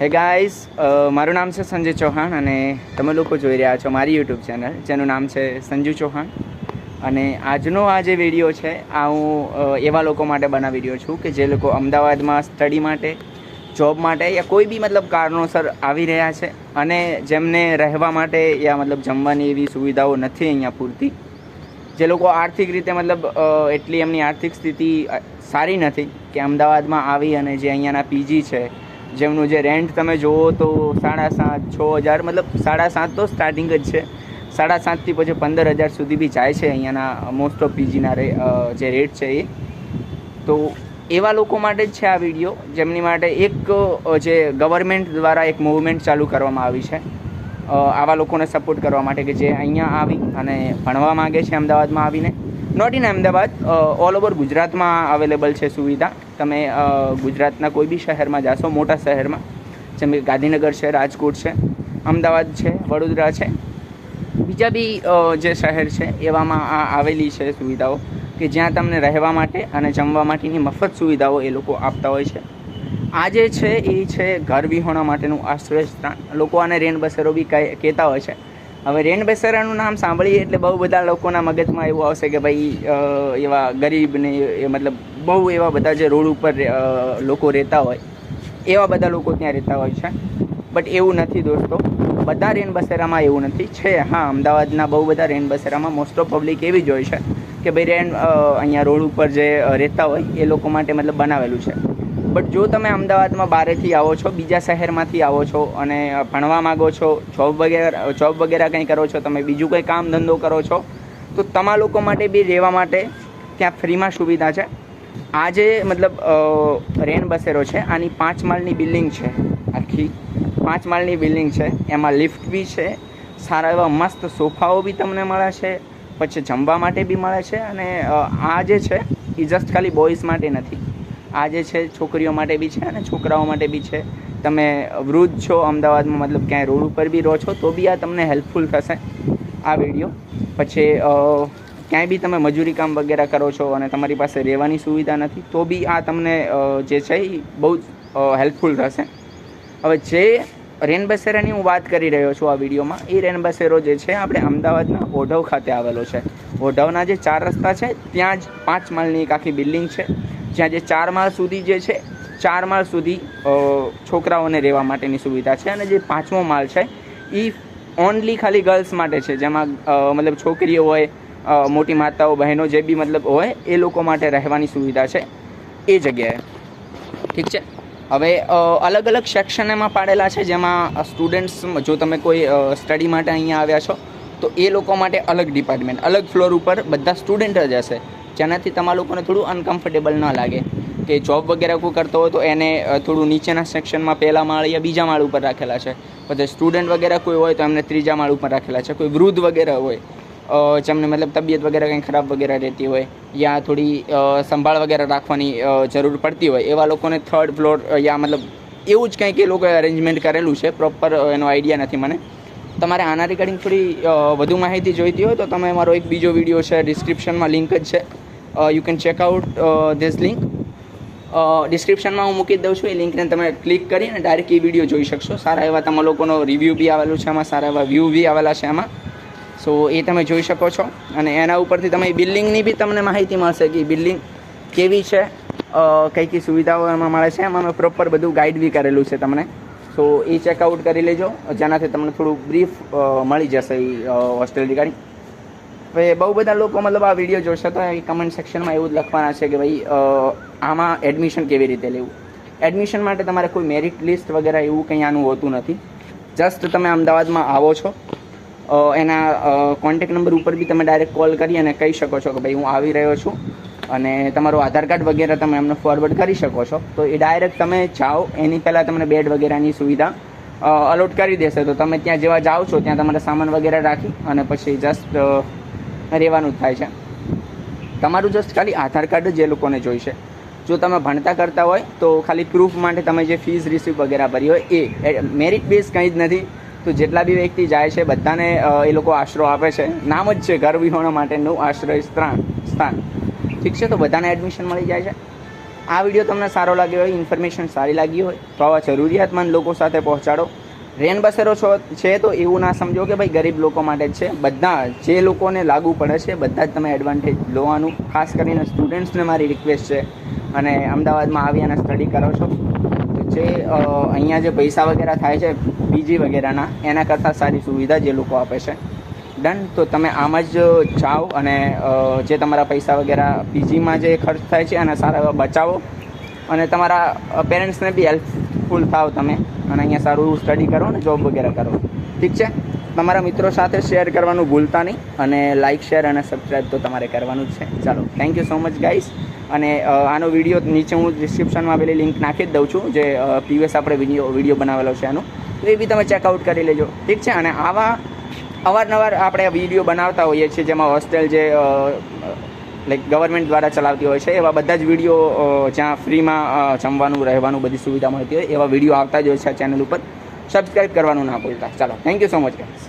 હે ગાઈસ મારું નામ છે સંજય ચૌહાણ અને તમે લોકો જોઈ રહ્યા છો મારી યુટ્યુબ ચેનલ જેનું નામ છે સંજુ ચૌહાણ. અને આજનો આ જે વીડિયો છે, આ હું એવા લોકો માટે બનાવી રહ્યો છું કે જે લોકો અમદાવાદમાં સ્ટડી માટે જોબ માટે યા કોઈ બી મતલબ કારણોસર આવી રહ્યા છે અને જેમને રહેવા માટે યા મતલબ જમવાની એવી સુવિધાઓ નથી અહીંયા પૂરતી, જે લોકો આર્થિક રીતે મતલબ એટલી એમની આર્થિક સ્થિતિ સારી નથી કે અમદાવાદમાં આવી અને જે અહીંયાના પીજી છે જેમનું જે રેન્ટ તમે જુઓ તો સાડા સાત, છ હજાર, મતલબ સાડા સાત તો સ્ટાર્ટિંગ જ છે. સાડા સાતથી પછી પંદર હજાર સુધી બી જાય છે અહીંયાના મોસ્ટ ઓફ પીજીના રે જે રેટ છે એ. તો એવા લોકો માટે જ છે આ વીડિયો જેમની માટે એક જે ગવર્મેન્ટ દ્વારા એક મૂવમેન્ટ ચાલુ કરવામાં આવી છે. આવા લોકોને સપોર્ટ કરવા માટે કે જે અહીંયા આવી અને ભણવા માગે છે અમદાવાદમાં આવીને. Not in Ahmedabad all over ગુજરાતમાં અવેલેબલ છે સુવિધા. તમે ગુજરાતના કોઈ બી શહેરમાં જાશો, મોટા શહેરમાં, જેમ કે ગાંધીનગર છે, રાજકોટ છે, અમદાવાદ છે, વડોદરા છે, બીજા બી જે શહેર છે, એવામાં આ આવેલી છે સુવિધાઓ કે જ્યાં તમને રહેવા માટે અને જમવા માટેની મફત સુવિધાઓ એ લોકો આપતા હોય છે. આ જે છે, એ છે ઘર વિહોણા માટેનું આશ્રય સ્થાન લોકો આને રેન બસેરો બી કહે- કહેતા હોય છે. હવે રેન બસેરાનું નામ સાંભળીએ એટલે બહુ બધા લોકોના મગજમાં એવું આવશે કે ભાઈ એવા ગરીબ ને એ મતલબ બહુ એવા બધા જે રોડ ઉપર લોકો રહેતા હોય, એવા બધા લોકો ત્યાં રહેતા હોય છે. બટ એવું નથી દોસ્તો. બધા રેન બસેરામાં એવું નથી. છે, હા, અમદાવાદના બહુ બધા રેન બસેરામાં મોસ્ટ ઓફ પબ્લિક એવી જ હોય છે કે ભાઈ, રેન અહીંયા રોડ ઉપર જે રહેતા હોય એ લોકો માટે મતલબ બનાવેલું છે. બટ જો તમે અમદાવાદમાં બારેથી આવો છો, બીજા શહેરમાંથી આવો છો અને ભણવા માગો છો જોબ વગેરે જોબ વગેરે કંઈ કરો છો, તમે બીજું કંઈ કામ ધંધો કરો છો, તો તમા લોકો માટે બી રહેવા માટે ત્યાં ફ્રીમાં સુવિધા છે. આ જે મતલબ રેન બસેરો છે, આની પાંચ માળની બિલ્ડિંગ છે, આખી પાંચ માળની બિલ્ડિંગ છે, એમાં લિફ્ટ બી છે, સારા એવા મસ્ત સોફાઓ બી તમને મળે છે, પછી જમવા માટે બી મળે છે અને આ જે છે, એ જસ્ટ ખાલી બોયઝ માટે નથી. આ જે છે, છોકરીઓ માટે બી છે અને છોકરાઓ માટે બી છે. તમે વૃદ્ધ છો, અમદાવાદમાં મતલબ ક્યાંય રોડ ઉપર બી રહો છો, તો બી આ તમને હેલ્પફુલ થશે આ વીડિયો પછી ક્યાંય બી તમે મજૂરી કામ વગેરે કરો છો અને તમારી પાસે રહેવાની સુવિધા નથી, તો બી આ તમને જે છે એ બહુ જ હેલ્પફુલ થશે. હવે જે રેનબસેરાની હું વાત કરી રહ્યો છું આ વિડીયોમાં એ રેનબસેરો જે છે, આપણે અમદાવાદના ઓઢવ ખાતે આવેલો છે. ઓઢવના જે ચાર રસ્તા છે, ત્યાં જ પાંચ માળની એક આખી બિલ્ડિંગ છે. જ્યાં જે ચાર માળ સુધી જે છે, ચાર માળ સુધી છોકરાઓને રહેવા માટેની સુવિધા છે અને જે પાંચમો માળ છે એ ઓનલી ખાલી ગર્લ્સ માટે છે. જેમાં મતલબ છોકરીઓ હોય મોટી માતાઓ, બહેનો જે બી મતલબ હોય, એ લોકો માટે રહેવાની સુવિધા છે એ જગ્યાએ. ઠીક છે? હવે અલગ અલગ સેક્શન એમાં પાડેલા છે, જેમાં સ્ટુડન્ટ્સ જો તમે કોઈ સ્ટડી માટે અહીંયા આવ્યા છો, તો એ લોકો માટે અલગ ડિપાર્ટમેન્ટ અલગ ફ્લોર ઉપર બધા સ્ટુડન્ટ જ હશે. જેનાથી તમારા લોકોને થોડું અનકમ્ફર્ટેબલ ન લાગે. કે જોબ વગેરે કોઈ કરતો હોય તો એને થોડું નીચેના સેક્શનમાં પહેલા માળ યા બીજા માળ ઉપર રાખેલા છે. પછી સ્ટુડન્ટ વગેરે કોઈ હોય તો એમને ત્રીજા માળ ઉપર રાખેલા છે. કોઈ વૃદ્ધ વગેરે હોય જેમને મતલબ તબિયત વગેરે કંઈ ખરાબ વગેરે રહેતી હોય યા થોડી સંભાળ વગેરે રાખવાની જરૂર પડતી હોય, એવા લોકોને થર્ડ ફ્લોર યા મતલબ એવું જ કંઈક એ લોકોએ અરેન્જમેન્ટ કરેલું છે. પ્રોપર એનો આઈડિયા નથી મને. તમારે આના રિગાર્ડિંગ થોડી વધુ માહિતી જોઈતી હોય તો તમે મારો એક બીજો વીડિયો છે ડિસ્ક્રિપ્શનમાં લિંક જ છે. You can check out this link ડિસ્ક્રિપ્શનમાં હું મૂકી દઉં છું. એ લિંકને તમે ક્લિક કરી અને ડાયરેક્ટ એ વીડિયો જોઈ શકશો. સારા એવા તમારા લોકોનો રિવ્યૂ બી આવેલું છે એમાં સારા એવા વ્યૂ બી આવેલા છે એમાં સો એ તમે જોઈ શકો છો. અને એના ઉપરથી તમે બિલ્ડિંગની બી તમને માહિતી મળશે કે બિલ્ડિંગ કેવી છે. કઈ કઈ સુવિધાઓ એમાં મળે છે. એમાં મેં પ્રોપર બધું ગાઈડ બી કરેલું છે તમને. સો એ ચેકઆઉટ કરી લેજો. જેનાથી તમને થોડું બ્રીફ મળી જશે એ હોસ્ટેલ રિગાર્ડિંગ બહુ બધા લોકો મતલબ આ વીડિયો જોશે તો એ કમેન્ટ સેક્શનમાં એવું જ લખવાના છે કે ભાઈ આમાં એડમિશન કેવી રીતે લેવું? એડમિશન માટે તમારે કોઈ મેરિટ લિસ્ટ વગેરે એવું કંઈ આનું હોતું નથી. જસ્ટ તમે અમદાવાદમાં આવો છો એના કોન્ટેક નંબર ઉપર બી તમે ડાયરેક્ટ કોલ કરી અને કહી શકો છો કે ભાઈ, હું આવી રહ્યો છું અને તમારું આધાર કાર્ડ વગેરે તમે એમને ફોરવર્ડ કરી શકો છો. તો એ ડાયરેક્ટ તમે જાઓ, એની પહેલાં તમને બેડ વગેરેની સુવિધા અલોટ કરી દેશે. તો તમે ત્યાં જેવા જાઓ છો, ત્યાં તમારે સામાન વગેરે રાખી અને પછી જસ્ટ રહેવાનું થાય છે. તમારું જસ્ટ ખાલી આધાર કાર્ડ જ એ લોકોને જોઈશે. જો તમે ભણતા કરતા હોય, તો ખાલી પ્રૂફ માટે તમે જે ફીસ રિસીવ વગેરે ભરી હોય એ. મેરિટ બેઝ કંઈ જ નથી. તો જેટલા બી વ્યક્તિ જાય છે, બધાને એ લોકો આશરો આપે છે. નામ જ છે, ઘર વિહોણા માટેનું આશ્રય સ્થાન સ્થાન. ઠીક છે, તો બધાને એડમિશન મળી જાય છે. આ વીડિયો તમને સારો લાગ્યો હોય ઇન્ફોર્મેશન સારી લાગી હોય, તો આવા જરૂરિયાતમંદ લોકો સાથે પહોંચાડો. રેન બસેરો છો છે તો એવું ના સમજો કે ભાઈ ગરીબ લોકો માટે જ છે. બધા જે લોકોને લાગુ પડે છે, બધા જ તમે એડવાન્ટેજ લોવાનું. ખાસ કરીને સ્ટુડન્ટ્સને મારી રિક્વેસ્ટ છે. અને અમદાવાદમાં આવી અને સ્ટડી કરો છો. તો જે અહીંયા જે પૈસા વગેરે થાય છે પીજી વગેરેના, એના કરતાં સારી સુવિધા જે લોકો આપે છે. ડન તો તમે આમ જ જાઓ અને જે તમારા પૈસા વગેરે પીજીમાં જે ખર્ચ થાય છે અને સારા બચાવો. અને તમારા પેરેન્ટ્સને બી હેલ્પફુલ થાવ તમે. અને અહીંયા સારું સ્ટડી કરો ને જોબ વગેરે કરો. ઠીક છે? તમારા મિત્રો સાથે શેર કરવાનું ભૂલતા નહીં અને લાઇક શેર અને સબસ્ક્રાઈબ તો તમારે કરવાનું જ છે. ચાલો thank you so much guys અને આનો વીડિયો નીચે હું ડિસ્ક્રિપ્શનમાં પેલી લિંક નાખી જ દઉં છું, જે પીવીએસ આપણે વીડિયો વીડિયો બનાવેલો છે એનો તો એ બી તમે ચેકઆઉટ કરી લેજો. ઠીક છે? અને આવા અવારનવાર આપણે વીડિયો બનાવતા હોઈએ છીએ, જેમાં હોસ્ટેલ જે લાઈક ગવર્મેન્ટ દ્વારા ચલાવતી હોય છે. એવા બધા જ વીડિયો જ્યાં ફ્રીમાં જમવાનું, રહેવાનું બધી સુવિધા મળતી હોય, એવા વીડિયો આવતા જ હોય છે આ ચેનલ ઉપર. સબસ્ક્રાઈબ કરવાનું ના ભૂલતા. ચાલો thank you so much guys